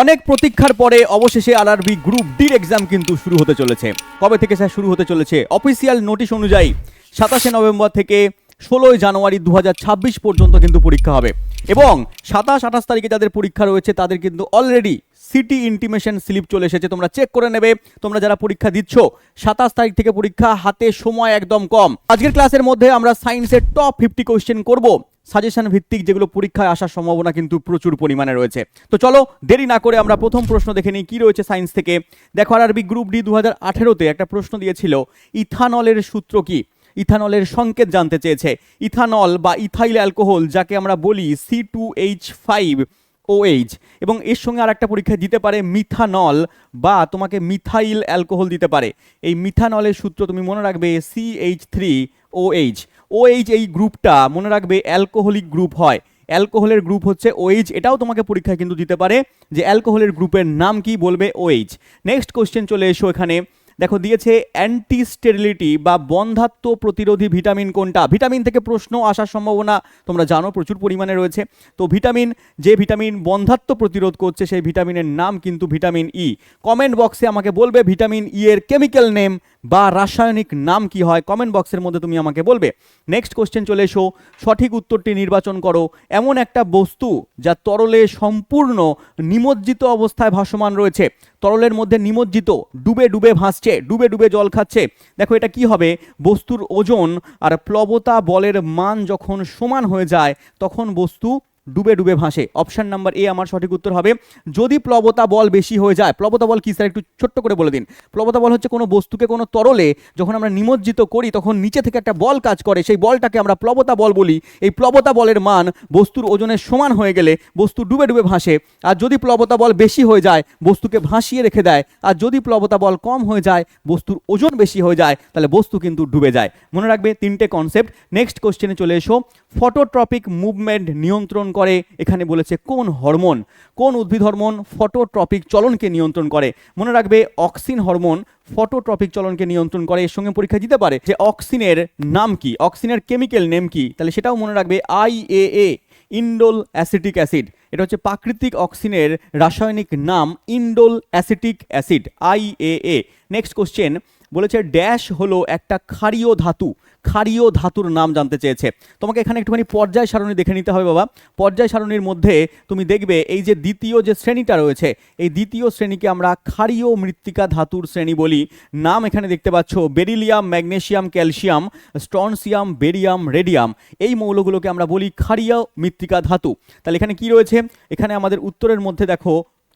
অনেক প্রতীক্ষার পরে অবশেষে আরআরবি গ্রুপ ডির এক্সাম কিন্তু শুরু হতে চলেছে। কবে থেকে স্যার শুরু হতে চলেছে? অফিসিয়াল নোটিশ অনুযায়ী সাতাশে নভেম্বর থেকে ষোলোই জানুয়ারি দু হাজার ছাব্বিশ পর্যন্ত কিন্তু পরীক্ষা হবে। এবং সাতাশ, আঠাশ তারিখে যাদের পরীক্ষা রয়েছে, তাদের কিন্তু অলরেডি সিটি ইন্টিমেশন স্লিপ চলে এসেছে, তোমরা চেক করে নেবে। তোমরা যারা পরীক্ষা দিচ্ছ, সাতাশ তারিখ থেকে পরীক্ষা, হাতে সময় একদম কম। আজকের ক্লাসের মধ্যে আমরা সায়েন্সের টপ ফিফটি কোয়েশ্চেন করব। সাজেশন ভিত্তিক যেগুলো পরীক্ষায় আসার সম্ভাবনা কিন্তু প্রচুর পরিমাণে রয়েছে। তো চলো, দেরি না করে আমরা প্রথম প্রশ্ন দেখে নিই, কি রয়েছে সায়েন্স থেকে? দেখো আরবি গ্রুপ ডি দু হাজার একটা প্রশ্ন দিয়েছিল, ইথানলের সূত্র কি? ইথানলের সংকেত জানতে চেয়েছে। ইথানল বা ইথাইল অ্যালকোহল, যাকে আমরা বলি C two H five OH এবং এর সঙ্গে আর একটা পরীক্ষা দিতে পারে মিথানল বা তোমাকে মিথাইল অ্যালকোহল দিতে পারে। এই মিথানলের সূত্র তুমি মনে রাখবে C H three OH OH এই গ্রুপটা মনে রাখবে অ্যালকোহলিক গ্রুপ হয়। অ্যালকোহলের গ্রুপ হচ্ছে ওএইচ এটাও তোমাকে পরীক্ষায় কিন্তু দিতে পারে যে অ্যালকোহলের গ্রুপের নাম কি বলবে ওএইচ নেক্সট কোশ্চেন চলে এসো এখানে। দেখো, দিয়েছে অ্যান্টি স্টেরিলিটি বা বন্ধাত্ম প্রতিরোধী ভিটামিন কোনটা? ভিটামিন থেকে প্রশ্ন আসার সম্ভাবনা তোমরা জানো, প্রচুর পরিমাণে রয়েছে। তো ভিটামিন যে ভিটামিন বন্ধাত্ম প্রতিরোধ করছে, সেই ভিটামিনের নাম কিন্তু ভিটামিন ই কমেন্ট বক্সে আমাকে বলবে ভিটামিন ই এর কেমিক্যাল নেম বা রাসায়নিক নাম কি হয় কমেন্ট বক্সের মধ্যে তুমি আমাকে বলবে। নেক্সট কোশ্চেন চলে এসো। সঠিক উত্তরটি নির্বাচন করো। এমন একটা বস্তু যা তরলে সম্পূর্ণ নিমজ্জিত অবস্থায় ভাসমান রয়েছে। তরলের মধ্যে নিমজ্জিত ডুবে ডুবে ভাসছে, ডুবে ডুবে জল খাচ্ছে। দেখো এটা কি হবে? বস্তুর ওজন আর প্লবতা বলের মান যখন সমান হয়ে যায়, তখন বস্তু ডুবে ডুবে ভাসে। অপশন নাম্বার এ আমার সঠিক উত্তর হবে, যদি প্লবতা বল বেশি হয়ে যায়, প্লবতা বল কি স্যার একটু ছোট্ট করে বলে দিন। প্লবতা বল হচ্ছে কোনো বস্তুকে কোনো তরলে যখন আমরা নিমজ্জিত করি, তখন নিচে থেকে একটা বল কাজ করে। সেই বলটাকে আমরা প্লবতা বল বলি। এই প্লবতা বলের মান বস্তুর ওজনের সমান হয়ে গেলে বস্তু ডুবে ডুবে ভাসে। আর যদি প্লবতা বল বেশি হয়ে যায়, বস্তুকে ভাসিয়ে রেখে দেয়। আর যদি প্লবতা বল কম হয়ে যায়, বস্তুর ওজন বেশি হয়ে যায়, তাহলে বস্তু কিন্তু ডুবে যায়। মনে রাখবে তিনটে কনসেপ্ট নেক্সট কোশ্চেনে চলে এসো। ফটোট্রপিক মুভমেন্ট নিয়ন্ত্রণ করে, এখানে বলেছে কোন হরমোন, কোন উদ্ভিদ হরমোন ফটোট্রপিক চলনকে নিয়ন্ত্রণ করে? মনে রাখবে, অক্সিন হরমোন ফটোট্রপিক চলনকে নিয়ন্ত্রণ করে, এর সঙ্গে পরীক্ষা দিতে পারে যে অক্সিনের নাম কি, অক্সিনের কেমিক্যাল নেম কি? তাহলে সেটাও মনে রাখবে I A A indole acetic acid এটা হচ্ছে প্রাকৃতিক অক্সিনের রাসায়নিক নাম indole acetic acid I A A next question বলেছে ড্যাশ হলো একটা ক্ষারীয় ধাতু। ক্ষারীয় ধাতুর নাম জানতে চেয়েছে। তোমাকে এখানে একটুখানি পর্যায় সারণী দেখে নিতে হবে বাবা। পর্যায় সারণীর মধ্যে তুমি দেখবে এই যে দ্বিতীয় যে শ্রেণীটা রয়েছে, এই দ্বিতীয় শ্রেণীকে আমরা ক্ষারীয় মৃত্তিকা ধাতুর শ্রেণি বলি। নাম এখানে দেখতে পাচ্ছ, beryllium magnesium calcium, strontium, barium, radium. এই মৌলগুলোকে আমরা বলি ক্ষারীয় মৃত্তিকা ধাতু। তাহলে এখানে কি রয়েছে? এখানে আমাদের উত্তরের মধ্যে দেখো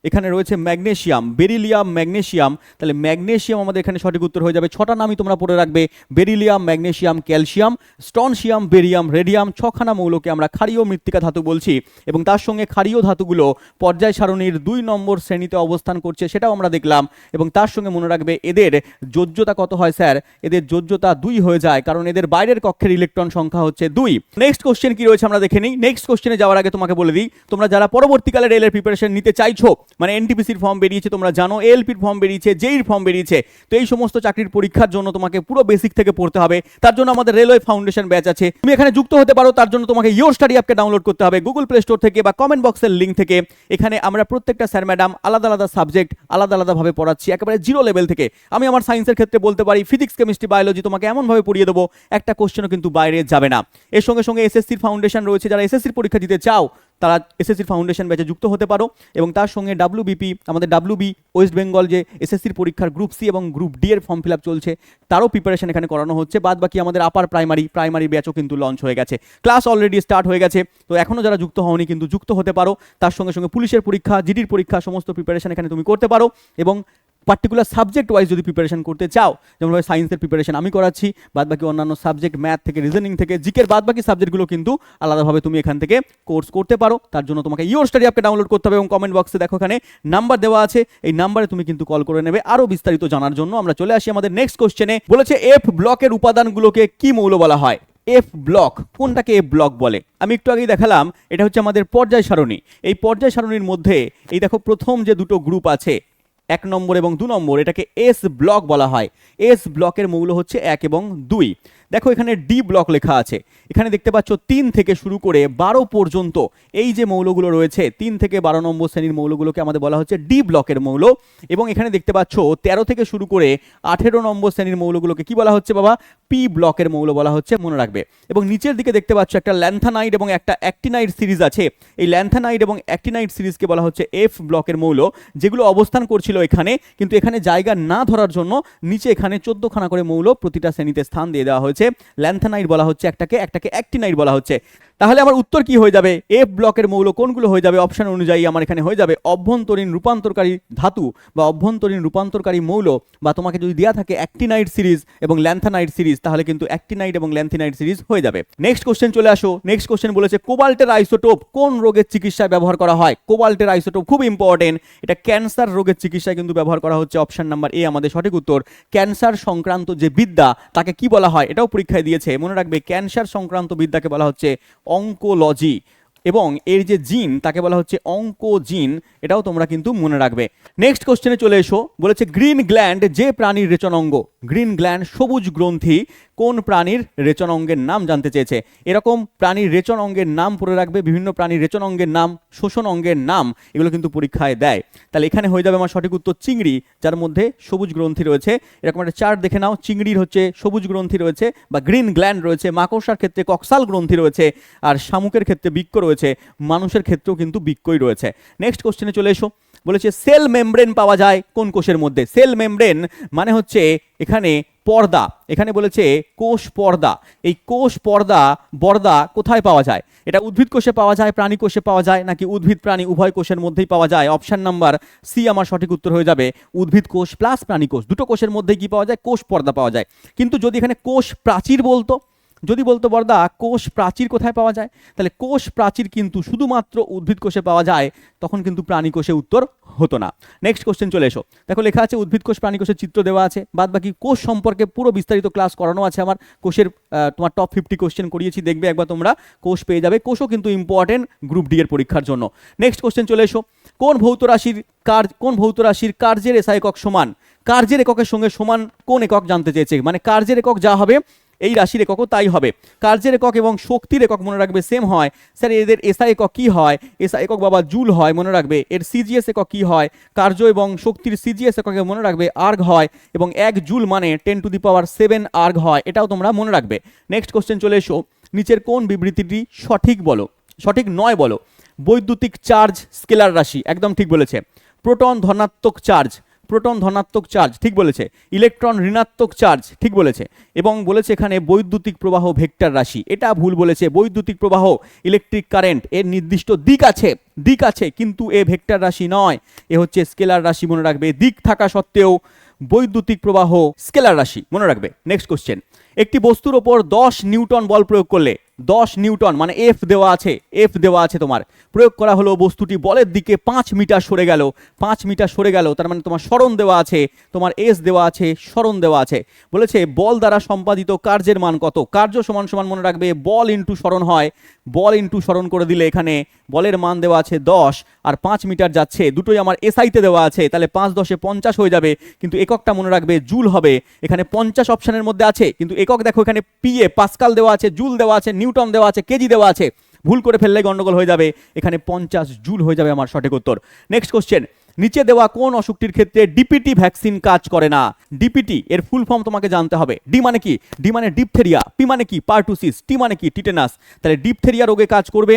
এখানে রয়েছে ম্যাগনেশিয়াম, বেরিলিয়াম ম্যাগনেশিয়াম। তাহলে ম্যাগনেশিয়াম আমাদের এখানে সঠিক উত্তর হয়ে যাবে। ছটা নামই তোমরা পড়ে রাখবে। Beryllium, magnesium, calcium, strontium, barium, radium, ছখানা মৌলকে আমরা ক্ষারীয় মৃত্তিকা ধাতু বলছি। এবং তার সঙ্গে ক্ষারীয় ধাতুগুলো পর্যায় সারণীর দুই নম্বর শ্রেণীতে অবস্থান করছে, সেটাও আমরা দেখলাম। এবং তার সঙ্গে মনে রাখবে, এদের যোজ্যতা কত হয়, স্যার? এদের যোজ্যতা দুই হয়ে যায়, কারণ এদের বাইরের কক্ষের ইলেকট্রন সংখ্যা হচ্ছে দুই। নেক্সট কোশ্চেন কি রয়েছে আমরা দেখে নিই। নেক্সট কোশ্চেনে যাওয়ার আগে তোমাকে বলে দিই, তোমরা যারা পরবর্তীকালে রেলের প্রিপারেশন নিতে চাইছো মানে এনটিপিসির ফর্ম বেরিয়েছে, তোমরা জানো এলপির ফর্ম বেরিয়েছে জেইর ফর্ম বেরিয়েছে। তো এই সমস্ত চাকরির পরীক্ষার জন্য তোমাকে পুরো বেসিক থেকে পড়তে হবে। তার জন্য আমাদের রেলওয়ে ফাউন্ডেশন ব্যাচ আছে। তুমি এখানে যুক্ত হতে পারো, তার জন্য তোমাকে ইয়োর স্টাডি অ্যাপকে ডাউনলোড করতে হবে গুগল প্লে স্টোর থেকে বা কমেন্ট বক্সের লিঙ্ক থেকে। এখানে আমরা প্রত্যেকটা স্যার ম্যাডাম আলাদা আলাদা সাবজেক্ট আলাদা আলাদাভাবে পড়াচ্ছি, একেবারে জিরো লেভেল থেকে। আমি আমার সায়েন্সের ক্ষেত্রে বলতে পারি ফিজিক্স কেমিস্ট্রি বায়োলজি তোমাকে এমনভাবে পড়িয়ে দেবো, একটা কোশ্চেনও কিন্তু বাইরে যাবে না। এর সঙ্গে সঙ্গে এসএসসির ফাউন্ডেশন রয়েছে, যারা এসএসসির পরীক্ষা দিতে চাও তারা এসএসসির ফাউন্ডেশন ব্যাচে যুক্ত হতে পারো এবং তার সঙ্গে ডাব্লিউবিপি আমাদের ডাব্লিউবি ওয়েস্ট বেঙ্গল যে এসএসসির পরীক্ষার গ্রুপ সি এবং গ্রুপ ডি এর ফর্ম ফিল আপ চলছে, তারও প্রিপারেশন এখানে করানো হচ্ছে। বাদ বাকি আমাদের আপার প্রাইমারি প্রাইমারি ব্যাচও কিন্তু লঞ্চ হয়ে গেছে। ক্লাস অলরেডি স্টার্ট হয়ে গেছে, তো এখনও যারা যুক্ত হওনি কিন্তু যুক্ত হতে পারো। তার সঙ্গে সঙ্গে পুলিশের পরীক্ষা জিডির পরীক্ষা, সমস্ত প্রিপারেশন এখানে তুমি করতে পারো এবং পার্টিকুলার সাবজেক্ট ওয়াইজ যদি প্রিপারেশন করতে চাও যেমনভাবে সায়েন্সের প্রিপারেশন আমি করাচ্ছি বাদ বাকি অন্যান্য সাবজেক্ট ম্যাথ থেকে রিজনিং থেকে জিকের বাদ বাকি সাবজেক্টগুলো কিন্তু আলাদাভাবে তুমি এখান থেকে কোর্স করতে পারো। তার জন্য তোমাকে ইয়োর স্টাডি অ্যাপকে ডাউনলোড করতে হবে এবং কমেন্ট বক্সে দেখো এখানে নাম্বার দেওয়া আছে। এই নাম্বারে তুমি কিন্তু কল করে নেবে। আরও বিস্তারিত জানার জন্য আমরা চলে আসি আমাদের নেক্সট কোশ্চেনে বলেছে এফ ব্লকের উপাদানগুলোকে কি মৌল বলা হয়? এফ ব্লক কোনটাকে এফ ব্লক বলে? আমি একটু আগেই দেখালাম, এটা হচ্ছে আমাদের পর্যায় সারণী। এই পর্যায় সারণীর মধ্যে, এই দেখো প্রথম যে দুটো গ্রুপ আছে এক নম্বর এবং দু নম্বর, এটাকে এস ব্লক বলা হয়। এস ব্লকের মৌল হচ্ছে এক এবং দুই। দেখো এখানে ডি ব্লক লেখা আছে। এখানে দেখতে পাচ্ছ তিন থেকে শুরু করে বারো পর্যন্ত এই যে মৌলগুলো রয়েছে, তিন থেকে বারো নম্বর শ্রেণির মৌলগুলোকে আমাদের বলা হচ্ছে ডি ব্লকের মৌল। এবং এখানে দেখতে পাচ্ছ তেরো থেকে শুরু করে আঠেরো নম্বর শ্রেণির মৌলগুলোকে কি বলা হচ্ছে বাবা? পি ব্লকের মৌল বলা হচ্ছে, মনে রাখবে। এবং নিচের দিকে দেখতে পাচ্ছ একটা ল্যান্থানাইড এবং একটা অ্যাক্টিনাইড সিরিজ আছে। এই ল্যান্থানাইড এবং অ্যাক্টিনাইড সিরিজকে বলা হচ্ছে এফ ব্লকের মৌল, যেগুলো অবস্থান করছিল এখানে, কিন্তু এখানে জায়গা না ধরার জন্য নিচে এখানে চোদ্দখানা করে মৌল প্রতিটা শ্রেণীতে স্থান দিয়ে দেওয়া হয়েছে। ল্যান্থানাইড বলা হচ্ছে একটাকে একটাকে অ্যাক্টিনাইট বলা হচ্ছে। তাহলে আমার উত্তর কি হয়ে যাবে? এফ ব্লকের মৌল কোনগুলো হয়ে যাবে? অপশন অনুযায়ী আমার এখানে হয়ে যাবে অভ্যন্তরীণ রূপান্তরকারী ধাতু বা অভ্যন্তরীণ রূপান্তরকারী মৌল বা তোমাকে যদি দেওয়া থাকে অ্যাক্টিনাইড সিরিজ এবং ল্যান্থানাইড সিরিজ তাহলে কিন্তু অ্যাক্টিনাইড এবং ল্যান্থিনাইড সিরিজ হয়ে যাবে। নেক্সট কোশ্চেন চলে আসো। নেক্সট কোশ্চেন বলেছে কোবাল্টের আইসোটোপ কোন রোগের চিকিৎসায় ব্যবহার করা হয়? কোবাল্টের আইসোটোপ খুব ইম্পর্টেন্ট এটা ক্যান্সার রোগের চিকিৎসায় কিন্তু ব্যবহার করা হচ্ছে। অপশন নাম্বার এ আমাদের সঠিক উত্তর। ক্যান্সার সংক্রান্ত যে বিদ্যা, তাকে কি বলা হয়? এটাও পরীক্ষায় দিয়েছে। মনে রাখবে ক্যান্সার সংক্রান্ত বিদ্যাকে বলা হচ্ছে অঙ্কোলজি এবং এর যে জিন, তাকে বলা হচ্ছে অঙ্কোজিন, এটাও তোমরা কিন্তু মনে রাখবে। নেক্সট কোশ্চেনে চলে এসো, বলেছে গ্রিন গ্ল্যান্ড যে প্রাণীর রেচনাঙ্গ? গ্রিন গ্ল্যান্ড সবুজ গ্রন্থি কোন প্রাণীর রেচন অঙ্গের নাম জানতে চেয়েছে? এরকম প্রাণীর রেচন অঙ্গের নাম পড়ে রাখবে, বিভিন্ন প্রাণীর রেচন অঙ্গের নাম, শোষণ অঙ্গের নাম, এগুলো কিন্তু পরীক্ষায় দেয়। তাহলে এখানে হয়ে যাবে আমার সঠিক উত্তর চিংড়ি, যার মধ্যে সবুজ গ্রন্থি রয়েছে। এরকম একটা চার্ট দেখে নাও, চিংড়ির হচ্ছে সবুজ গ্রন্থি রয়েছে বা গ্রিন গ্ল্যান্ড রয়েছে, মাকড়সার ক্ষেত্রে কক্সাল গ্রন্থি রয়েছে, আর শামুকের ক্ষেত্রে বৃক্ক রয়েছে, মানুষের ক্ষেত্রেও কিন্তু বৃক্ষই রয়েছে। নেক্সট কোশ্চেনে চলে এসো। বলেছে সেল মেমব্রেন পাওয়া যায় কোন কোষের মধ্যে? সেল মেমব্রেন মানে হচ্ছে এখানে পর্দা। এখানে বলেছে কোষ পর্দা। এই কোষ পর্দা, বর্দা কোথায় পাওয়া যায়? এটা উদ্ভিদ কোষে পাওয়া যায়, প্রাণী কোষে পাওয়া যায়, নাকি উদ্ভিদ প্রাণী উভয় কোষের মধ্যেই পাওয়া যায়? অপশান নাম্বার সি আমার সঠিক উত্তর হয়ে যাবে, উদ্ভিদ কোষ প্লাস প্রাণী কোষ। দুটো কোষের মধ্যেই কি পাওয়া যায়? কোষ পর্দা পাওয়া যায়। কিন্তু যদি এখানে কোষ প্রাচীর বলতো, যদি বলতো বর্দা, কোষ প্রাচীর কোথায় পাওয়া যায়? তাহলে কোষ প্রাচীর কিন্তু শুধুমাত্র উদ্ভিদ কোষে পাওয়া যায়, তখন কিন্তু প্রাণী কোষে উত্তর হতো না। নেক্সট কোশ্চেন চলে এসো। দেখো লেখা আছে, উদ্ভিদ কোষ, প্রাণী কোষের চিত্র দেওয়া আছে। বাদ বাকি কোষ সম্পর্কে পুরো বিস্তারিত ক্লাস করানো আছে আমার। কোষের তোমার টপ ফিফটি কোশ্চেন করিয়েছি, দেখবে একবার তোমরা। কোষ পেয়ে যাবে। কোষও কিন্তু ইম্পর্টেন্ট গ্রুপ ডি এর পরীক্ষার জন্য। নেক্সট কোশ্চেন চলে এসো। কোন ভৌত রাশির কার্য কোন ভৌত রাশির কার্যের এসআই একক সমান? কার্যের এককের সঙ্গে সমান কোন একক জানতে চেয়েছে? মানে কার্যের একক যা হবে এই রাশির এককও তাই হবে। কার্যের একক এবং শক্তির একক মনে রাখবে সেম হয়। স্যার, এদের এসআই একক কি হয়? এসআই একক বাবা জুল হয় মনে রাখবে। এর সিজিএস একক কি হয়? কার্য এবং শক্তির সিজিএস এককে মনে রাখবে আর্গ হয় এবং এক জুল মানে ten to the power seven erg হয়, এটাও তোমরা মনে রাখবে। নেক্সট কোশ্চেন চলে এসো। নিচের কোন বিবৃতিটি সঠিক বলো? সঠিক নয় বলো। বৈদ্যুতিক চার্জ স্কেলার রাশি, একদম ঠিক বলেছে। প্রোটন ধনাত্মক চার্জ প্রোটন ধনাত্মক চার্জ, ঠিক বলেছে। ইলেকট্রন ঋণাত্মক চার্জ, ঠিক বলেছে। এবং বলেছে এখানে বৈদ্যুতিক প্রবাহ ভেক্টর রাশি। এটা ভুল বলেছে। বৈদ্যুতিক প্রবাহ ইলেকট্রিক কারেন্ট এর নির্দিষ্ট দিক আছে। দিক আছে, কিন্তু এ ভেক্টর রাশি নয়। এ হচ্ছে স্কেলার রাশি, মনে রাখবে। দিক থাকা সত্ত্বেও বৈদ্যুতিক প্রবাহ স্কেলার রাশি, মনে রাখবে। নেক্সট কোশ্চেন একটি বস্তুর ওপর দশ নিউটন বল প্রয়োগ করলে, দশ নিউটন মানে এফ দেওয়া আছে এফ দেওয়া আছে তোমার। প্রয়োগ করা হলো বস্তুটি বলের দিকে পাঁচ মিটার সরে গেল, পাঁচ মিটার সরে গেল, তার মানে তোমার স্মরণ দেওয়া আছে, তোমার এস দেওয়া আছে স্মরণ দেওয়া আছে। বলেছে বল দ্বারা সম্পাদিত কার্যের মান কত? কার্য সমান সমান মনে রাখবে, বল ইন্টু স্মরণ হয়, বল ইন্টু স্মরণ করে দিলে এখানে বলের মান দেওয়া আছে দশ, আর পাঁচ মিটার যাচ্ছে, দুটোই আমার এসআইতে দেওয়া আছে, তাহলে পাঁচ দশে পঞ্চাশ হয়ে যাবে, কিন্তু এককটা মনে রাখবে, জুল হবে। এখানে পঞ্চাশ অপশানের মধ্যে আছে, কিন্তু একক, দেখো এখানে পিএ পাস্কাল দেওয়া আছে জুল দেওয়া আছে নিউটন দেওয়া আছে, কেজি দেওয়া আছে। ভুল করে ফেললে গন্ডগোল হয়ে যাবে। এখানে পঞ্চাশ জুল হয়ে যাবে আমার সঠিক উত্তর। নেক্সট কোশ্চেন নিচে দেওয়া কোন অসুখটির ক্ষেত্রে ডিপিটি ভ্যাকসিন কাজ করে না? ডিপিটি এর ফুল ফর্ম তোমাকে জানতে হবে। ডি মানে কি? ডি মানে ডিপথেরিয়া পি মানে কি? পার্টুসিস টি মানে কি? টিটেনাস তাহলে ডিপথেরিয়া রোগে কাজ করবে।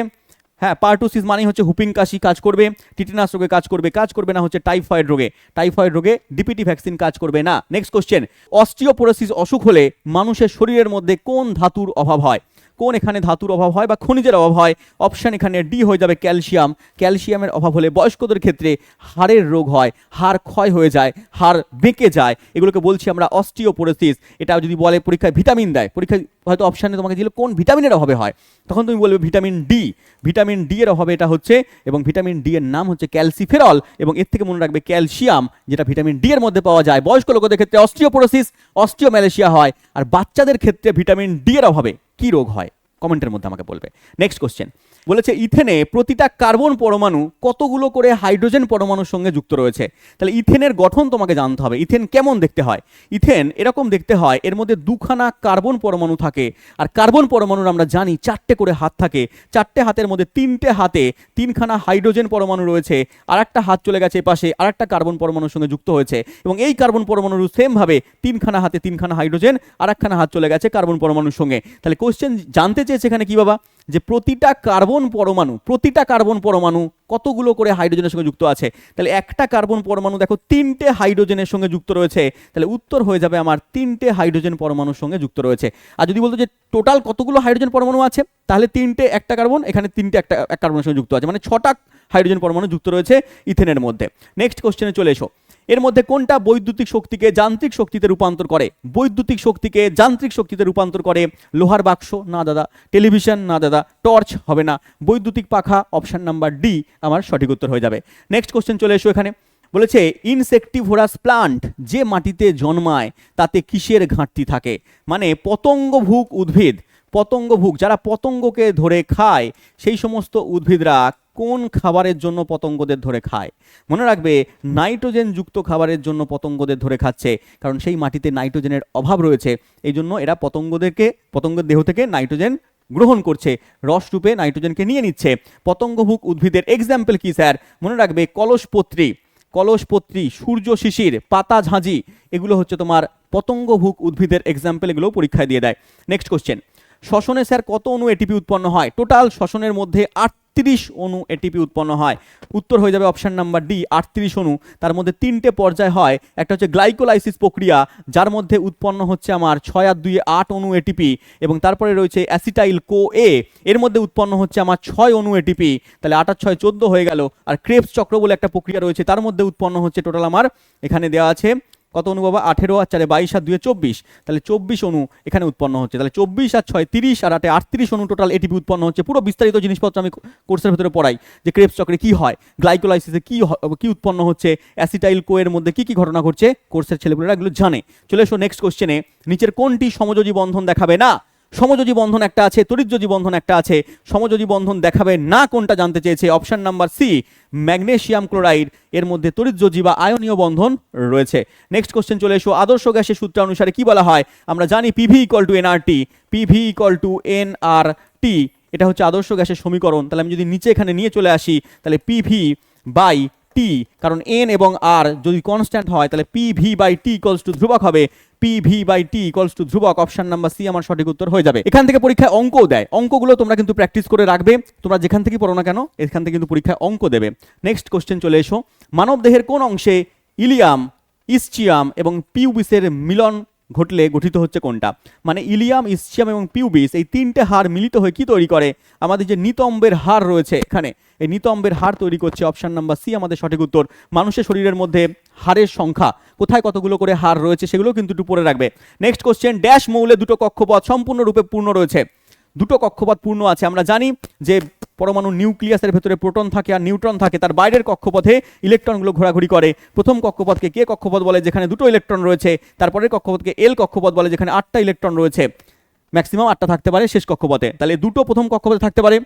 হ্যাঁ পার্টুসিস মানেই হচ্ছে হুপিং কাশি কাজ করবে টিটিনাস রোগে কাজ করবে কাজ করবে না হচ্ছে টাইফয়েড রোগে। টাইফয়েড রোগে ডিপিটি ভ্যাকসিন কাজ করবে না। নেক্সট কোশ্চেন অস্টিওপোরোসিস অসুখ হলে মানুষের শরীরের মধ্যে কোন ধাতুর অভাব হয়? কোন এখানে ধাতুর অভাব হয় বা খনিজের অভাব হয়? অপশান এখানে ডি হয়ে যাবে ক্যালসিয়াম ক্যালসিয়ামের অভাব হলে বয়স্কদের ক্ষেত্রে হাড়ের রোগ হয়। হাড় ক্ষয় হয়ে যায়, হাড় বেঁকে যায়। এগুলোকে বলছি আমরা অস্টিওপোরোসিস এটা যদি বলে পরীক্ষায় ভিটামিন দেয়, পরীক্ষায় হয়তো অপশানে তোমাকে দিলে কোন ভিটামিনের অভাবে হয়। তখন তুমি বলবে ভিটামিন ডি ভিটামিন ডি এর অভাবে এটা হচ্ছে এবং ভিটামিন ডি এর নাম হচ্ছে ক্যালসিফেরল এবং এর থেকে মনে রাখবে ক্যালসিয়াম যেটা ভিটামিন ডি এর মধ্যে পাওয়া যায়। বয়স্ক লোকদের ক্ষেত্রে অস্টিওপোরোসিস অস্টিওম্যালেশিয়া হয়। আর বাচ্চাদের ক্ষেত্রে ভিটামিন ডি এর অভাবে। কি রোগ হয়? কমেন্টের মধ্যে আমাকে বলবে। নেক্সট কোশ্চেন বলেছে, ইথেনে প্রতিটা কার্বন পরমাণু কতগুলো করে হাইড্রোজেন পরমাণুর সঙ্গে যুক্ত রয়েছে? তাহলে ইথেনের গঠন তোমাকে জানতে হবে। ইথেন কেমন দেখতে হয়? ইথেন এরকম দেখতে হয়, এর মধ্যে দুখানা কার্বন পরমাণু থাকে। আর কার্বন পরমাণুর আমরা জানি চারটে করে হাত থাকে। চারটে হাতের মধ্যে তিনটে হাতে তিনখানা হাইড্রোজেন পরমাণু রয়েছে। আর একটা হাত চলে গেছে পাশে আর একটা কার্বন পরমাণুর সঙ্গে যুক্ত হয়েছে। এবং এই কার্বন পরমাণুর সেমভাবে তিনখানা হাতে তিনখানা হাইড্রোজেন আর একখানা হাত চলে গেছে কার্বন পরমাণুর সঙ্গে। তাহলে কোশ্চেন জানতে চেয়েছে এখানে কি বাবা? যে প্রতিটা কার্বন পরমাণু, প্রতিটা কার্বন পরমাণু কতগুলো করে হাইড্রোজেনের সঙ্গে যুক্ত আছে? তাহলে একটা কার্বন পরমাণু দেখো তিনটে হাইড্রোজেনের সঙ্গে যুক্ত রয়েছে। তাহলে উত্তর হয়ে যাবে আমার তিনটে হাইড্রোজেন পরমাণুর সঙ্গে যুক্ত রয়েছে। আর যদি বলতো যে টোটাল কতগুলো হাইড্রোজেন পরমাণু আছে? তাহলে তিনটে একটা কার্বন, এখানে তিনটে একটা, এক কার্বনের সঙ্গে যুক্ত আছে। মানে ছটা হাইড্রোজেন পরমাণু যুক্ত রয়েছে ইথেনের মধ্যে। নেক্সট কোশ্চেনে চলে এসো। এর মধ্যে কোনটা বৈদ্যুতিক শক্তিকে যান্ত্রিক শক্তিতে রূপান্তর করে? বৈদ্যুতিক শক্তিকে যান্ত্রিক শক্তিতে রূপান্তর করে লোহার বাক্স? না দাদা, টেলিভিশন? না দাদা, টর্চ হবে না। বৈদ্যুতিক পাখা অপশান নাম্বার ডি, আমার সঠিক উত্তর হয়ে যাবে। নেক্সট কোশ্চেন চলে এসো এখানে। বলেছে ইনসেকটিভোরাস প্লান্ট যে মাটিতে জন্মায়, তাতে কিসের ঘাটতি থাকে? মানে পতঙ্গভুক উদ্ভিদ পতঙ্গভুক যারা পতঙ্গকে ধরে খায়, সেই সমস্ত উদ্ভিদরা কোন খাবারের জন্য পতঙ্গদের ধরে খায়? মনে রাখবে নাইট্রোজেন যুক্ত খাবারের জন্য পতঙ্গদের ধরে খাচ্ছে, কারণ সেই মাটিতে নাইট্রোজেনের অভাব রয়েছে। এই জন্য এরা পতঙ্গদেরকে, পতঙ্গের দেহ থেকে নাইট্রোজেন গ্রহণ করছে। রস রূপে নাইট্রোজেনকে নিয়ে নিচ্ছে। পতঙ্গভুক উদ্ভিদের এক্সাম্পল কি, স্যার? মনে রাখবে, কলসপত্রী। কলসপত্রী, সূর্য শিশির, পাতা ঝাঁঝি, এগুলো হচ্ছে তোমার পতঙ্গভুক উদ্ভিদের এক্সাম্পল এগুলো পরীক্ষায় দিয়ে দেয়। নেক্সট কোশ্চেন শ্বসনে, স্যার, কত অণু এটিপি উৎপন্ন হয়? টোটাল শ্বসনের মধ্যে আটত্রিশ অণু এটিপি উৎপন্ন হয়। উত্তর হয়ে যাবে অপশান নাম্বার ডি আটত্রিশ অণু তার মধ্যে তিনটে পর্যায় হয়। একটা হচ্ছে গ্লাইকোলাইসিস প্রক্রিয়া, যার মধ্যে উৎপন্ন হচ্ছে আমার ছয় আর দুই আট অণু এটিপি এবং তারপরে রয়েছে অ্যাসিটাইল কো এ এর মধ্যে উৎপন্ন হচ্ছে আমার ছয় অণু এটিপি তাহলে আট আর ছয় চোদ্দ হয়ে গেল। আর ক্রেপস চক্র বলে একটা প্রক্রিয়া রয়েছে, তার মধ্যে উৎপন্ন হচ্ছে টোটাল আমার এখানে দেওয়া আছে কত অনু বাবা? আঠেরো আর চারে বাইশ আর দুয়ে চব্বিশ। তাহলে চব্বিশ অনু এখানে উৎপন্ন হচ্ছে। তাহলে চব্বিশ আর ছয় তিরিশ আর আটে আটত্রিশ অনু টোটাল এটিপি উৎপন্ন হচ্ছে। পুরো বিস্তারিত জিনিসপত্র আমি কোর্সের ভেতরে পড়াই যে ক্রেপস চক্রে কী হয় গ্লাইকোলাইসিসে কী কী উৎপন্ন হচ্ছে অ্যাসিটাইল কোয়ের মধ্যে কী কী ঘটনা ঘটছে কোর্সের ছেলেপুলেরা এগুলো জানে। চলে এসো নেক্সট কোশ্চেনে নিচের কোনটি সমযোজী বন্ধন দেখাবে না? সমযোজী বন্ধন একটা আছে, তড়িৎযোজী বন্ধন একটা আছে, সমযোজী বন্ধন দেখাবে না কোনটা জানতে চেয়েছে। Option number C magnesium chloride এর মধ্যে তড়িৎযোজী বা আয়নীয় বন্ধন রয়েছে। নেক্সট কোশ্চেন চলে এসো। আদর্শ গ্যাসের সূত্র অনুসারে কি বলা হয়? আমরা জানি PV equal to NRT PV equal to N R T এটা হচ্ছে আদর্শ গ্যাসের সমীকরণ। তাহলে আমি যদি নিচে এখানে নিয়ে চলে আসি, তাহলে পিভি বাই টি কারণ এন এবং আর যদি কনস্ট্যান্ট হয়, তাহলে P V by T equals to ধ্রুবক হবে। P V by T equals to ধ্রুবক অপশন নাম্বার সি আমার সঠিক উত্তর হয়ে যাবে। এখান থেকে পরীক্ষায় অঙ্কও দেয়। অঙ্কগুলো তোমরা কিন্তু প্র্যাকটিস করে রাখবে। তোমরা যেখান থেকে পড়ো না কেন, এখান থেকে কিন্তু পরীক্ষায় অঙ্ক দেবে। নেক্সট কোশ্চেন চলে এসো। মানব দেহের কোন অংশে ইলিয়াম, ইসচিয়াম এবং পিউবিসের মিলন ঘটলে গঠিত হচ্ছে কোনটা? মানে ইলিয়াম, ইসিয়াম এবং পিউবিস এই তিনটে হার মিলিত হয়ে কি তৈরি করে? আমাদের যে নিতম্বের হার রয়েছে এখানে, এই নিতম্বের হার তৈরি করছে অপশান নাম্বার সি আমাদের সঠিক উত্তর। মানুষের শরীরের মধ্যে হারের সংখ্যা, কোথায় কতগুলো করে হার রয়েছে সেগুলো কিন্তু একটু পরে রাখবে। নেক্সট কোশ্চেন ড্যাশ মৌলে দুটো কক্ষপথ সম্পূর্ণরূপে পূর্ণ রয়েছে। দুটো কক্ষপথ পূর্ণ আছে। আমরা জানি যে পরমাণু নিউক্লিয়াসের ভেতরে প্রোটন থাকে আর নিউট্রন থাকে, তার বাইরের কক্ষপথে ইলেকট্রনগুলো ঘোরাঘুরি করে। প্রথম কক্ষপথকে কে কক্ষপথ বলে? যেখানে দুটো ইলেকট্রন রয়েছে, তারপরের কক্ষপথকে এল কক্ষপথ বলে, যেখানে আটটা ইলেকট্রন রয়েছে। ম্যাক্সিমাম আটটা থাকতে পারে শেষ কক্ষপথে। তাহলে দুটো প্রথম কক্ষপথে থাকতে পারে,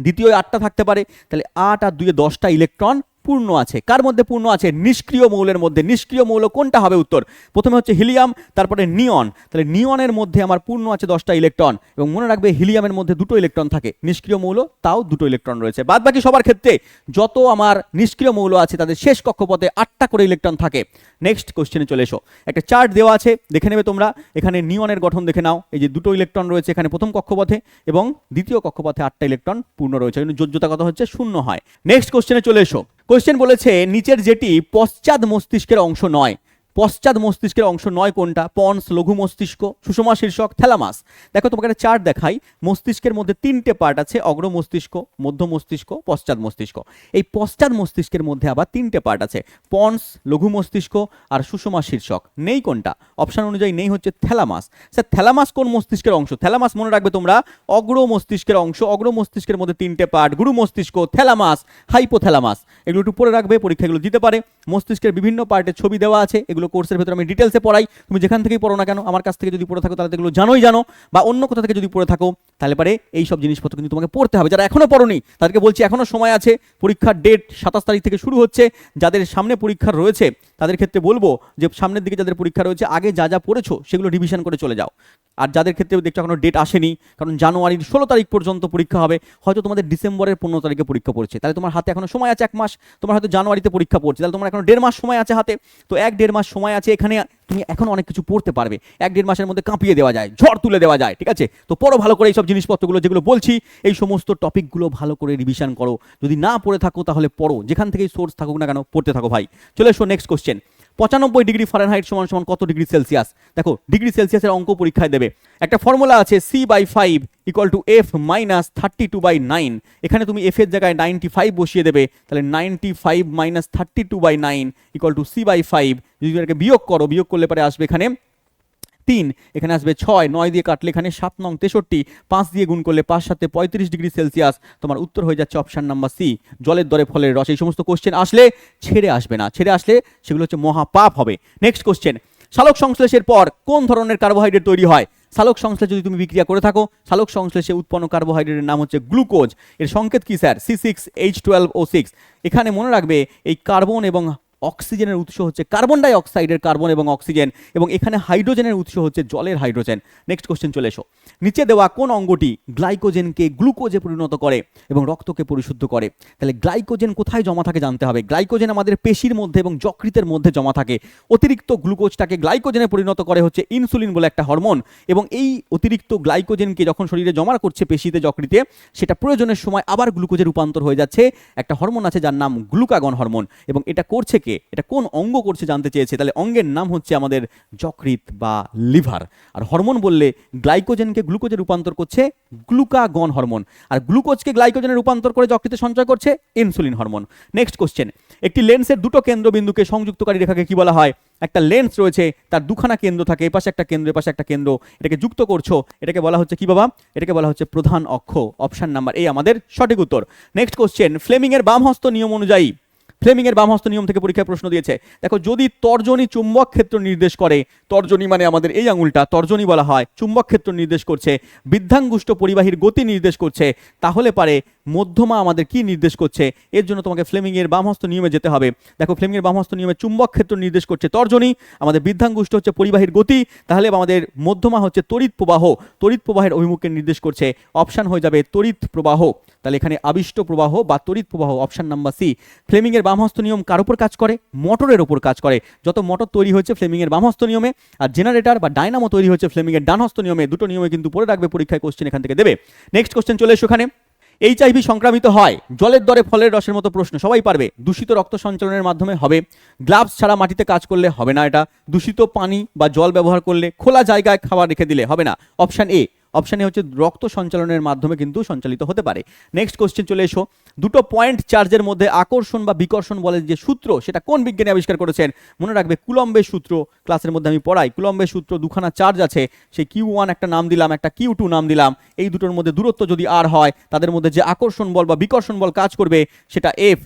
দ্বিতীয় আটটা থাকতে পারে, তাহলে আট আর দুয়ে দশটা ইলেকট্রন পূর্ণ আছে। কার মধ্যে পূর্ণ আছে? নিষ্ক্রিয় মৌলের মধ্যে। নিষ্ক্রিয় মৌল কোনটা হবে? উত্তর। প্রথমে হচ্ছে হিলিয়াম, তারপরে নিয়ন। তাহলে নিয়নের মধ্যে আমার পূর্ণ আছে দশটা ইলেকট্রন। এবং মনে রাখবে, হিলিয়ামের মধ্যে দুটো ইলেকট্রন থাকে। নিষ্ক্রিয় মৌল, তাও দুটো ইলেকট্রন রয়েছে। বাদ বাকি সবার ক্ষেত্রে যত আমার নিষ্ক্রিয় মৌল আছে, তাদের শেষ কক্ষপথে আটটা করে ইলেকট্রন থাকে। নেক্সট কোশ্চেনে চলে এসো। একটা চার্ট দেওয়া আছে, দেখে নেবে তোমরা। এখানে নিয়নের গঠন দেখে নাও। এই যে দুটো ইলেকট্রন রয়েছে এখানে প্রথম কক্ষপথে এবং দ্বিতীয় কক্ষপথে আটটা ইলেকট্রন পূর্ণ রয়েছে। যোজ্যতা কত হচ্ছে? শূন্য হয়। নেক্সট কোশ্চেনে চলে এসো। কোশ্চেন বলেছে নিচের যেটি পশ্চাৎ মস্তিষ্কের অংশ নয়। পশ্চাৎ মস্তিষ্কের অংশ নয় কোনটা? পন্স, লঘু মস্তিষ্ক, সুষমা শীর্ষক, থ্যালামাস। দেখো, তোমাকে একটা চার্ট দেখাই। মস্তিষ্কের মধ্যে তিনটে পার্ট আছে, অগ্র মস্তিষ্ক, মধ্য মস্তিষ্ক, পশ্চাৎ মস্তিষ্ক। এই পশ্চাৎ মস্তিষ্কের মধ্যে আবার তিনটে পার্ট আছে, পন্স, লঘু মস্তিষ্ক আর সুষমা শীর্ষক। নেই কোনটা? অপশন অনুযায়ী নেই হচ্ছে থ্যালামাস। স্যার থ্যালামাস কোন মস্তিষ্কের অংশ? থ্যালামাস মনে রাখবে তোমরা, অগ্র মস্তিষ্কের অংশ, অগ্র মস্তিষ্কের মধ্যে তিনটে পার্ট গুরু মস্তিষ্ক, থ্যালামাস হাইপোথ্যালামাস এগুলো একটু পড়ে রাখবে, পরীক্ষাগুলো দিতে পারে। মস্তিষ্কের বিভিন্ন পার্টের ছবি দেওয়া আছে, এগুলো কোর্সের ভেতরে আমি ডিটেলসে পড়াই। তুমি যেখান থেকেই পড়ো না কেন, আমার কাছ থেকে যদি পড়ে থাকো, তাহলে এগুলো জানোই জানো। বা অন্য কোথা থেকে যদি পড়ে থাকো তাহলে পারে এই সব জিনিসপত্র কিন্তু তোমাকে পড়তে হবে। যারা এখনও পড়োনি, তাদেরকে বলছি এখনও সময় আছে। পরীক্ষার ডেট সাতাশ তারিখ থেকে শুরু হচ্ছে। যাদের সামনে পরীক্ষা রয়েছে, তাদের ক্ষেত্রে বলব যে সামনের দিকে যাদের পরীক্ষা রয়েছে, আগে যা যা পড়েছো, সেগুলো রিভিশন করে চলে যাও। আর যাদের ক্ষেত্রে দেখছ এখনও ডেট আসেনি, কারণ জানুয়ারির ষোলো তারিখ পর্যন্ত পরীক্ষা হবে, হয়তো তোমাদের ডিসেম্বরের পনেরো তারিখে পরীক্ষা পড়ছে। তাহলে তোমার হাতে এখনও সময় আছে এক মাস, তোমার হয়তো জানুয়ারিতে পরীক্ষা পড়ছে। তাহলে তোমার এখনও দেড় মাস সময় আছে হাতে। তো এক দেড় মাস সময় আছে এখানে তুমি এখন অনেক কিছু পড়তে পারবে। এক দেড় মাসের মধ্যে কাঁপিয়ে দেওয়া যায়, ঝড় তুলে দেওয়া যায়, ঠিক আছে? তো পড়ো ভালো করে এইসব জিনিসপত্রগুলো যেগুলো বলছি, এই সমস্ত টপিকগুলো ভালো করে রিভিশন করো। যদি না পড়ে থাকো তাহলে পড়ো। যেখান থেকেই সোর্স থাকুক না কেন, পড়তে থাকো ভাই। চলে এসো নেক্সট কোশ্চেন পঁচানব্বই ডিগ্রি ফারেনহাইট সমান সমান কত ডিগ্রি সেলসিয়াস দেখো, ডিগ্রি সেলসিয়াসের অঙ্ক পরীক্ষায় দেবে। একটা ফর্মুলা আছে C by five equal to F minus thirty two by nine এখানে তুমি এফের জায়গায় নাইনটি ফাইভ বসিয়ে দেবে, তাহলে ninety five minus thirty two by nine equal to C by five যদি বিয়োগ করো, বিয়োগ করলে পরে আসবে এখানে তিন, এখানে আসবে ছয়, নয় দিয়ে কাটলে এখানে সাত নং তেষট্টি, পাঁচ দিয়ে গুণ করলে পাঁচ সাথে পঁয়ত্রিশ ডিগ্রি সেলসিয়াস। তোমার উত্তর হয়ে যাচ্ছে অপশন নাম্বার সি, জলের দরে ফলের রস। এই সমস্ত কোশ্চেন আসলে ছেড়ে আসবে না। ছেড়ে আসলে সেগুলো হচ্ছে মহাপাপ হবে। নেক্সট কোশ্চেন সালোক সংশ্লেষের পর কোন ধরনের কার্বোহাইড্রেট তৈরি হয়? সালোক সংশ্লেষ যদি তুমি বিক্রিয়া করে থাকো সালোক সংশ্লেষে উৎপন্ন কার্বোহাইড্রেটের নাম হচ্ছে গ্লুকোজ এর সংকেত কি sir C six H twelve O six এখানে মনে রাখবে এই কার্বন এবং অক্সিজেনের উৎস হচ্ছে কার্বন ডাই অক্সাইডের কার্বন এবং অক্সিজেন এবং এখানে হাইড্রোজেনের উৎস হচ্ছে জলের হাইড্রোজেন। নেক্সট কোশ্চেন চলে এসো। নিচে দেওয়া কোন অঙ্গটি গ্লাইকোজেনকে গ্লুকোজে পরিণত করে এবং রক্তকে পরিশুদ্ধ করে? তাহলে গ্লাইকোজেন কোথায় জমা থাকে জানতে হবে। গ্লাইকোজেন আমাদের পেশির মধ্যে এবং যকৃতের মধ্যে জমা থাকে। অতিরিক্ত গ্লুকোজটাকে গ্লাইকোজেনে পরিণত করে হচ্ছে ইনসুলিন বলে একটা হরমোন এবং এই অতিরিক্ত গ্লাইকোজেনকে যখন শরীরে জমা করছে পেশিতে, যকৃতে, সেটা প্রয়োজনের সময় আবার গ্লুকোজে রূপান্তর হয়ে যাচ্ছে। একটা হরমোন আছে যার নাম গ্লুকাগন হরমোন এবং এটা করছে কে? এটা কোন অঙ্গ করছে জানতে চেয়েছে? তাহলে অঙ্গের নাম হচ্ছে আমাদের যকৃত বা লিভার। আর হরমোন বললে গ্লাইকোজেনকে গ্লুকোজে রূপান্তর করছে গ্লুকাগন হরমোন। আর গ্লুকোজকে গ্লাইকোজেনে রূপান্তর করে যকৃতে সঞ্চয় করছে ইনসুলিন হরমোন। নেক্সট কোশ্চেন একটি লেন্সের দুটো কেন্দ্রবিন্দুকে সংযুক্তকারী রেখাকে কি বলা হয়? একটা লেন্স রয়েছে, তার দুখানা কেন্দ্র থাকে, এপাশে একটা কেন্দ্র, এপাশে একটা কেন্দ্র। এটাকে যুক্ত করছ, এটাকে বলা হচ্ছে কি বাবা? এটাকে বলা হচ্ছে প্রধান অক্ষ অপশন নাম্বার এই আমাদের সঠিক উত্তর। নেক্সট কোশ্চেন ফ্লেমিং এর বামহস্ত নিয়ম অনুযায়ী ফ্লেমিং এর বামহস্ত নিয়ম থেকে পরীক্ষায় প্রশ্ন দিয়েছে। দেখো, যদি তর্জনী চুম্বক ক্ষেত্র নির্দেশ করে, তর্জনী মানে আমাদের এই আঙুলটা, তর্জনী বলা হয়, চুম্বক ক্ষেত্র নির্দেশ করছে বৃদ্ধাঙ্গুষ্ট পরিবাহীর গতি নির্দেশ করছে, তাহলে পারে মধ্যমা আমাদের কি নির্দেশ করছে? এর জন্য তোমাকে ফ্লেমিংয়ের বামহস্ত নিয়মে যেতে হবে। দেখো ফ্লেমিংয়ের বামহস্ত নিয়মে চুম্বক ক্ষেত্র নির্দেশ করছে তর্জনী। আমাদের বৃদ্ধাঙ্গুষ্ঠ হচ্ছে পরিবাহীর গতি। তাহলে আমাদের মধ্যমা হচ্ছে তড়িৎ প্রবাহ। তড়িৎ প্রবাহের অভিমুখকে নির্দেশ করছে। অপশান হয়ে যাবে তড়িৎ প্রবাহ। তাহলে এখানে আবিষ্ট প্রবাহ বা তড়িৎ প্রবাহ, অপশান নাম্বার সি। ফ্লেমিংয়ের বামহস্ত নিয়ম কার উপর কাজ করে? মোটরের উপর কাজ করে। যত মোটর তৈরি হয়েছে ফ্লেমিংয়ের বামহস্ত নিয়মে, আর জেনারেটর বা ডায়নামো তৈরি হয়েছে ফ্লেমিংয়ের ডানহস্ত নিয়মে, দুটো নিয়মে কিন্তু পড়ে রাখবে পরীক্ষায় কোশ্চেন এখান থেকে দেবে। নেক্সট কোশ্চেন চলে এসো এখানে। এইচআইভি সংক্রামিত হয়। জলের দরে ফলের রসের মতো প্রশ্ন। সবাই পারবে। দূষিত রক্ত সঞ্চালনের মাধ্যমে হবে। গ্লাভস ছাড়া মাটিতে কাজ করলে হবে না এটা। দূষিত পানি বা জল ব্যবহার করলে খোলা জায়গায় খাবার রেখে দিলে হবে না। অপশান এ অপশানে হচ্ছে রক্ত সঞ্চালনের মাধ্যমে কিন্তু সঞ্চালিত হতে পারে। নেক্সট কোশ্চেন চলে এসো। দুটো পয়েন্ট চার্জের মধ্যে আকর্ষণ বা বিকর্ষণ বলে যে সূত্র, সেটা কোন বিজ্ঞানী আবিষ্কার করেছেন? মনে রাখবে কুলম্বের সূত্র। ক্লাসের মধ্যে আমি পড়াই। কুলম্বের সূত্র দুখানা চার্জ আছে। সেই কিউ ওয়ান একটা নাম দিলাম, একটা কিউ টু নাম দিলাম। এই দুটোর মধ্যে দূরত্ব যদি আর হয়, তাদের মধ্যে যে আকর্ষণ বল বা বিকর্ষণ বল কাজ করবে, সেটা এফ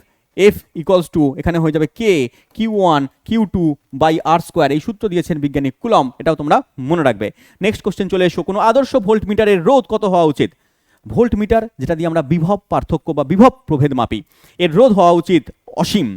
এফ ইকুয়ালস টু এখানে হয়ে যাবে K Q one Q two by R square এই সূত্র দিয়েছেন বিজ্ঞানী কুলম, এটাও তোমরা মনে রাখবে। নেক্সট কোশ্চেন চলে এসো, কোনো আদর্শ ভোল্ট মিটারের রোধ কত হওয়া উচিত? ভোল্ট মিটার যেটা দিয়ে আমরা বিভব পার্থক্য বা বিভব প্রভেদ মাপি, এর রোধ হওয়া উচিত অসীম।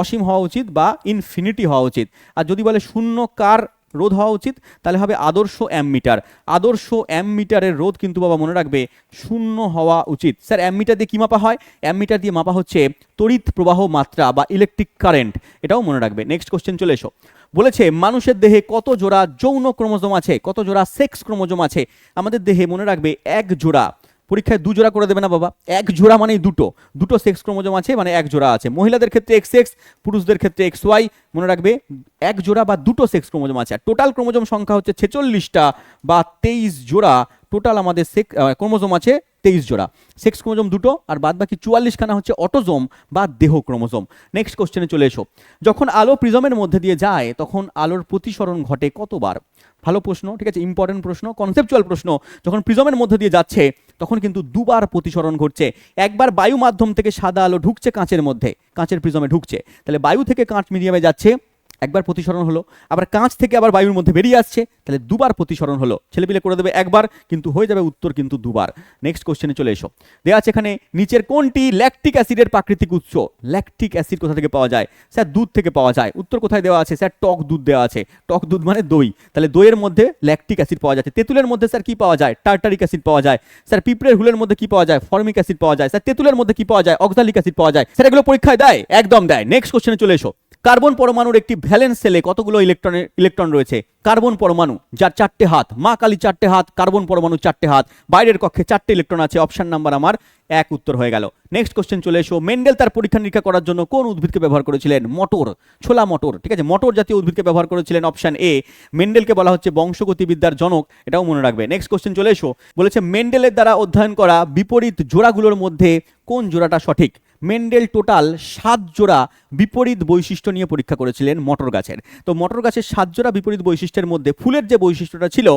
অসীম হওয়া উচিত বা ইনফিনিটি হওয়া উচিত। আর যদি বলে শূন্য কার রোধ হওয়া উচিত, তাহলে হবে আদর্শ অ্যামমিটার আদর্শ অ্যামমিটারের রোধ কিন্তু বাবা মনে রাখবে শূন্য হওয়া উচিত। স্যার অ্যামমিটার দিয়ে কী মাপা হয়? অ্যামমিটার দিয়ে মাপা হচ্ছে তড়িৎ প্রবাহ মাত্রা বা ইলেকট্রিক কারেন্ট এটাও মনে রাখবে। নেক্সট কোশ্চেন চলে এসো। বলেছে, মানুষের দেহে কত জোড়া যৌন ক্রোমোজোম আছে? কত জোড়া সেক্স ক্রোমোজোম আছে? আমাদের দেহে মনে রাখবে এক জোড়া। পরীক্ষায় দু জোড়া করে দেবে না বাবা? এক জোড়া মানেই দুটো। দুটো সেক্স ক্রোমোজোম আছে মানে এক জোড়া আছে। মহিলাদের ক্ষেত্রে এক্স এক্স পুরুষদের ক্ষেত্রে এক্স ওয়াই মনে রাখবে এক জোড়া বা দুটো সেক্স ক্রোমোজোম আছে। আর টোটাল ক্রোমোজোম সংখ্যা হচ্ছে ছেচল্লিশটা বা তেইশ জোড়া। টোটাল আমাদের সেক্স ক্রোমোজোম আছে তেইশ জোড়া। সেক্স ক্রোমোজোম দুটো, আর বাদ বাকি চুয়াল্লিশখানা হচ্ছে অটোজোম বা দেহ ক্রোমোজোম নেক্সট কোশ্চেনে চলে এসো। যখন আলো প্রিজমের মধ্যে দিয়ে যায়, তখন আলোর প্রতিসরণ ঘটে কতবার? ভালো প্রশ্ন, ঠিক আছে ইম্পর্টেন্ট প্রশ্ন কনসেপচুয়াল প্রশ্ন, যখন প্রিজমের মধ্যে দিয়ে যাচ্ছে, তখন কিন্তু দুবার প্রতিসরণ ঘটছে। একবার বায়ু মাধ্যম থেকে সাদা আলো ঢুকছে কাঁচের মধ্যে, কাঁচের প্রিজমে ঢুকছে। তাহলে বায়ু থেকে কাঁচ মিডিয়ামে যাচ্ছে একবার প্রতিসরণ হলো। আবার কাঁচ থেকে আবার বায়ুর মধ্যে বেরিয়ে আসছে, তাহলে দুবার প্রতিসরণ হলো। ছেলেপিলে করে দেবে একবার, কিন্তু হয়ে যাবে উত্তর কিন্তু দুবার। নেক্সট কোশ্চেনে চলে এসো। দেওয়া আছে এখানে, নিচের কোনটি ল্যাকটিক অ্যাসিডের প্রাকৃতিক উৎস? ল্যাকটিক অ্যাসিড কোথা থেকে পাওয়া যায়? স্যার, দুধ থেকে পাওয়া যায়। উত্তর কোথায় দেওয়া আছে? স্যার, টক দুধ দেওয়া আছে। টক দুধ মানে দই। তাহলে দইয়ের মধ্যে ল্যাকটিক অ্যাসিড পাওয়া যাচ্ছে। তেঁতুলের মধ্যে স্যার কি পাওয়া যায়? টার্টারিক অ্যাসিড পাওয়া যায়। স্যার, পিঁপড়ের হুলের মধ্যে কি পাওয়া যায়? ফর্মিক অ্যাসিড পাওয়া যায়। স্যার, তেঁতুলের মধ্যে কি পাওয়া যায়? অক্সালিক অ্যাসিড পাওয়া যায়। স্যার, এগুলো পরীক্ষায় দেয়? একদম দেয়। নেক্সট কোশ্চেনে চলে এসো। কার্বন পরমাণুর একটি ভ্যালেন্স সেলে কতগুলো ইলেকট্রনের ইলেকট্রন রয়েছে? কার্বন পরমাণু, যার চারটে হাত, মা কালী চারটে হাত, কার্বন পরমাণু চারটে হাত, বাইরের কক্ষে চারটে ইলেকট্রন আছে, অপশন নাম্বার আমার এক, উত্তর হয়ে গেল। নেক্সট কোশ্চেন চলে এসো। মেন্ডেল তার পরীক্ষা নিরীক্ষা করার জন্য কোন উদ্ভিদকে ব্যবহার করেছিলেন? মটর, ছোলা মটর, ঠিক আছে? মটর জাতীয় উদ্ভিদকে ব্যবহার করেছিলেন অপশন এ। মেন্ডেলকে বলা হচ্ছে বংশগতিবিদ্যার জনক, এটাও মনে রাখবে। নেক্সট কোশ্চেন চলে এসো। বলেছে, মেন্ডেলের দ্বারা অধ্যয়ন করা বিপরীত জোড়াগুলোর মধ্যে কোন জোড়াটা সঠিক? মেন্ডেল টোটাল সাত জোড়া বিপরীত বৈশিষ্ট্য নিয়ে পরীক্ষা করেছিলেন মটর গাছের। তো মটর গাছের সাত জোড়া বিপরীত বৈশিষ্ট্যের মধ্যে ফুলের যে বৈশিষ্ট্যটা ছিল,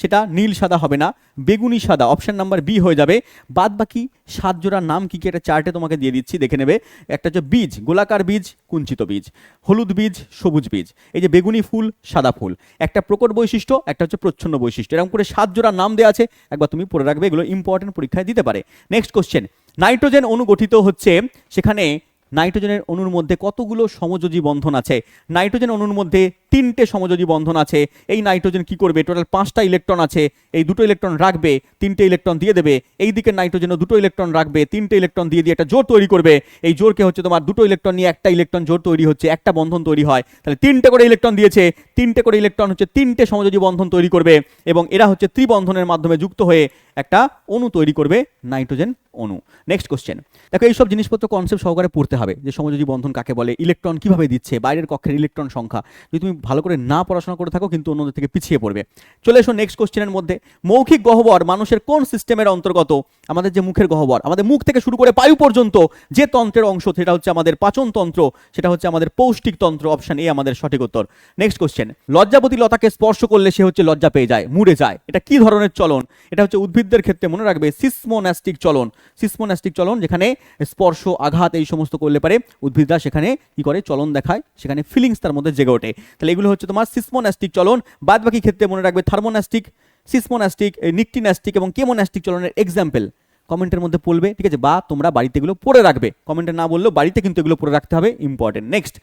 সেটা নীল সাদা হবে না, বেগুনি সাদা অপশান নাম্বার বি হয়ে যাবে। বাদ বাকি সাত জোড়ার নাম কী কী একটা চার্টে তোমাকে দিয়ে দিচ্ছি, দেখে নেবে। একটা হচ্ছে বীজ, গোলাকার বীজ, কুঞ্চিত বীজ, হলুদ বীজ, সবুজ বীজ, এই যে বেগুনি ফুল, সাদা ফুল। একটা প্রকট বৈশিষ্ট্য, একটা হচ্ছে প্রচ্ছন্ন বৈশিষ্ট্য। এরকম করে সাত জোড়ার নাম দেওয়া আছে, একবার তুমি পড়ে রাখবে, এগুলো ইম্পর্টেন্ট পরীক্ষায় দিতে পারে। নেক্সট কোশ্চেন নাইট্রোজেন অনুগঠিত হচ্ছে সেখানে নাইট্রোজেনের অণুর মধ্যে কতগুলো সমযোজী বন্ধন আছে? নাইট্রোজেন অণুর মধ্যে তিনটে সমযোজী বন্ধন আছে। এই নাইট্রোজেন কি করবে? টোটাল পাঁচটা ইলেকট্রন আছে। এই দুটো ইলেকট্রন রাখবে, তিনটে ইলেকট্রন দিয়ে দেবে। এই দিকে নাইট্রোজেনও দুটো ইলেকট্রন রাখবে, তিনটে ইলেকট্রন দিয়ে দিয়ে একটা জোর তৈরি করবে। এই জোরকে হচ্ছে তোমার দুটো ইলেকট্রন নিয়ে একটা ইলেকট্রন জোর তৈরি হচ্ছে, একটা বন্ধন তৈরি হয়। তাহলে তিনটে করে ইলেকট্রন দিয়েছে। তিনটে করে ইলেকট্রন হচ্ছে তিনটে সমযোজী বন্ধন তৈরি করবে এবং এরা হচ্ছে ত্রিবন্ধনের মাধ্যমে যুক্ত হয়ে একটা অণু তৈরি করবে নাইট্রোজেন অণু। নেক্সট কোশ্চেন দেখো, এইসব জিনিসপত্র কনসেপ্ট সহকারে পড়তে হবে যে সমযোজী বন্ধন কাকে বলে ইলেকট্রন কীভাবে দিচ্ছে, বাইরের কক্ষের ইলেকট্রন সংখ্যা। যদি তুমি ভালো করে না পড়াশোনা করে থাকো, কিন্তু অন্যদের থেকে পিছিয়ে পড়বে। চলে এসো নেক্সট কোশ্চেনের মধ্যে। মৌখিক গহ্বর মানুষের কোন সিস্টেমের অন্তর্গত? আমাদের যে মুখের গহ্বর, আমাদের মুখ থেকে শুরু করে পায়ু পর্যন্ত যে তন্ত্রের অংশ, সেটা হচ্ছে আমাদের পাচন তন্ত্র, সেটা হচ্ছে আমাদের পৌষ্টিক তন্ত্র অপশন এ আমাদের সঠিক উত্তর। নেক্সট কোশ্চেন লজ্জাবতী লতাকে স্পর্শ করলে সে হচ্ছে লজ্জা পেয়ে যায় মুড়ে যায়। এটা কি ধরনের চলন? এটা হচ্ছে উদ্ভিদদের ক্ষেত্রে মনে রাখবে সিসমোন্যাস্টিক চলন। সিসমোন্যাস্টিক চলন যেখানে স্পর্শ, আঘাত, এই সমস্ত করলে পারে উদ্ভিদরা সেখানে কি করে? চলন দেখায়, সেখানে ফিলিংস তার মধ্যে জেগে ওঠে। তাহলে এগুলো হচ্ছে তোমার সিসমোন্যাস্টিক চলন। বাদ বাকি ক্ষেত্রে মনে রাখবে থার্মোন্যাস্টিক সিসমোন্যাস্টিক নিকটিন্যাস্টিক এবং কেমোনাস্টিক চলনের এক্সাম্পল কমেন্টের মধ্যে পড়বে ঠিক আছে? বা তোমরা বাড়িতে এগুলো পড়ে রাখবে। কমেন্টে না বললেও বাড়িতে কিন্তু এগুলো পড়ে রাখতে হবে ইম্পর্টেন্ট নেক্সট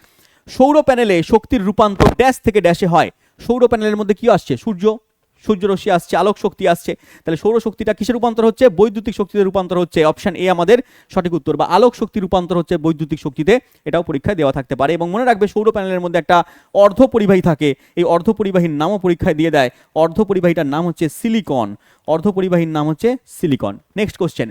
সৌর প্যানেলে শক্তির রূপান্তর ড্যাশ থেকে ড্যাশে হয়। সৌর প্যানেলের মধ্যে কি আসছে? সূর্য। সূর্যরশ্মি আসছে আলোক শক্তি আসছে। তাহলে সৌর শক্তিটা কিসে রূপান্তর হচ্ছে? বৈদ্যুতিক শক্তিতে রূপান্তর হচ্ছে। অপশন এ আমাদের সঠিক উত্তর বা আলোক শক্তি রূপান্তর হচ্ছে বৈদ্যুতিক শক্তিতে। এটাও পরীক্ষায় দেওয়া থাকতে পারে এবং মনে রাখবে সৌর প্যানেলের মধ্যে একটা অর্ধ পরিবাহী থাকে। এই অর্ধ পরিবাহীর নামও পরীক্ষায় দিয়ে দেয়। অর্ধ পরিবাহীটার নাম হচ্ছে সিলিকন। অর্ধ পরিবাহীর নাম হচ্ছে সিলিকন। নেক্সট কোশ্চেন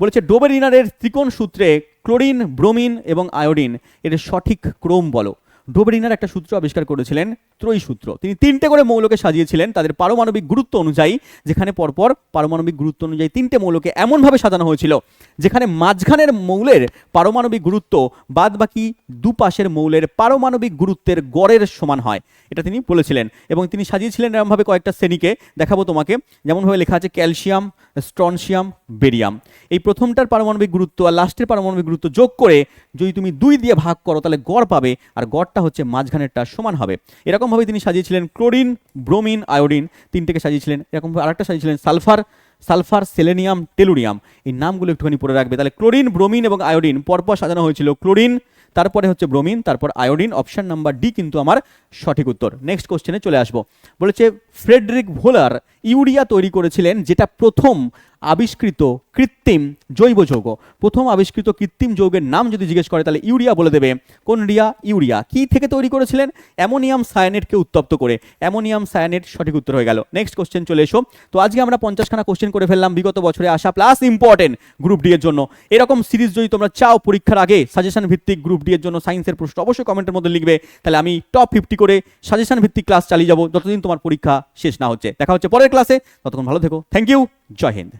বলেছে, ডোবেরিনারের ত্রিকোণ সূত্রে ক্লোরিন, ব্রোমিন এবং আয়োডিন, এর সঠিক ক্রম বলো। ডোবেরিনার একটা সূত্র আবিষ্কার করেছিলেন ত্রয়ী সূত্র। তিনি তিনটে করে মৌলকে সাজিয়েছিলেন। তাদের পারমাণবিক গুরুত্ব অনুযায়ী, যেখানে পরপর পারমাণবিক গুরুত্ব অনুযায়ী তিনটে মৌলকে এমনভাবে সাজানো হয়েছিল, যেখানে মাঝখানের মৌলের পারমাণবিক গুরুত্ব বাদ বাকি দুপাশের মৌলের পারমাণবিক গুরুত্বের গড়ের সমান হয়। এটা তিনি বলেছিলেন এবং তিনি সাজিয়েছিলেন এরমভাবে কয়েকটা শ্রেণীকে। দেখাবো তোমাকে। যেমনভাবে লেখা আছে, ক্যালসিয়াম স্ট্রনশিয়াম বেরিয়াম। এই প্রথমটার পারমাণবিক গুরুত্ব আর লাস্টের পারমাণবিক গুরুত্ব যোগ করে যদি তুমি দুই দিয়ে ভাগ করো, তাহলে গড় পাবে। আর গড়টা হচ্ছে মাঝখানেরটা সমান হবে। এরকমভাবে তিনি সাজিয়েছিলেন ক্লোরিন, ব্রোমিন, আয়োডিন তিনটেকে সাজিয়েছিলেন। এরকমভাবে আরেকটা সাজিয়েছিলেন, সালফার সালফার, সেলেনিয়াম, টেলুরিয়াম। এই নামগুলো একটুখানি পড়ে রাখবে। তাহলে ক্লোরিন, ব্রোমিন এবং আয়োডিন পরপর সাজানো হয়েছিল ক্লোরিন, তারপরে হচ্ছে ব্রোমিন, তারপর আয়োডিন। অপশন নাম্বার ডি কিন্তু আমার সঠিক উত্তর। নেক্সট কোশ্চেনে চলে আসব। বলেছে ফ্রেডরিক ভোলার ইউরিয়া তৈরি করেছিলেন যেটা প্রথম আবিষ্কৃত কৃত্রিম জৈব যৌগ। প্রথম আবিষ্কৃত কৃত্রিম যৌগের নাম যদি জিজ্ঞেস করে, তাহলে ইউরিয়া বলে দেবে। কোন রিয়া? ইউরিয়া। কি থেকে তৈরি করেছিলেন? অ্যামোনিয়াম সায়ানেটকে উত্তপ্ত করে। অ্যামোনিয়াম সায়ানেট সঠিক উত্তর হয়ে গেল। নেক্সট কোশ্চেন চলে এসো। তো আজকে আমরা পঞ্চাশখানা কোশ্চেন করে ফেললাম। বিগত বছরে আসা প্লাস ইম্পর্টেন্ট গ্রুপ ডি এর জন্য। এরকম সিরিজ যদি তোমরা চাও পরীক্ষার আগে সাজেশন ভিত্তিক গ্রুপ ডি এর জন্য সায়েন্সের প্রশ্ন অবশ্যই কমেন্টের মধ্যে লিখবে। তাহলে আমি টপ ফিফটি করে সাজেশন ভিত্তিক ক্লাস চালিয়ে যাব। যতদিন তোমার পরীক্ষা শেষ না হচ্ছে। দেখা হচ্ছে পরের ক্লাসে ততক্ষণ ভালো থেকো। থ্যাংক ইউ জয় হিন্দ।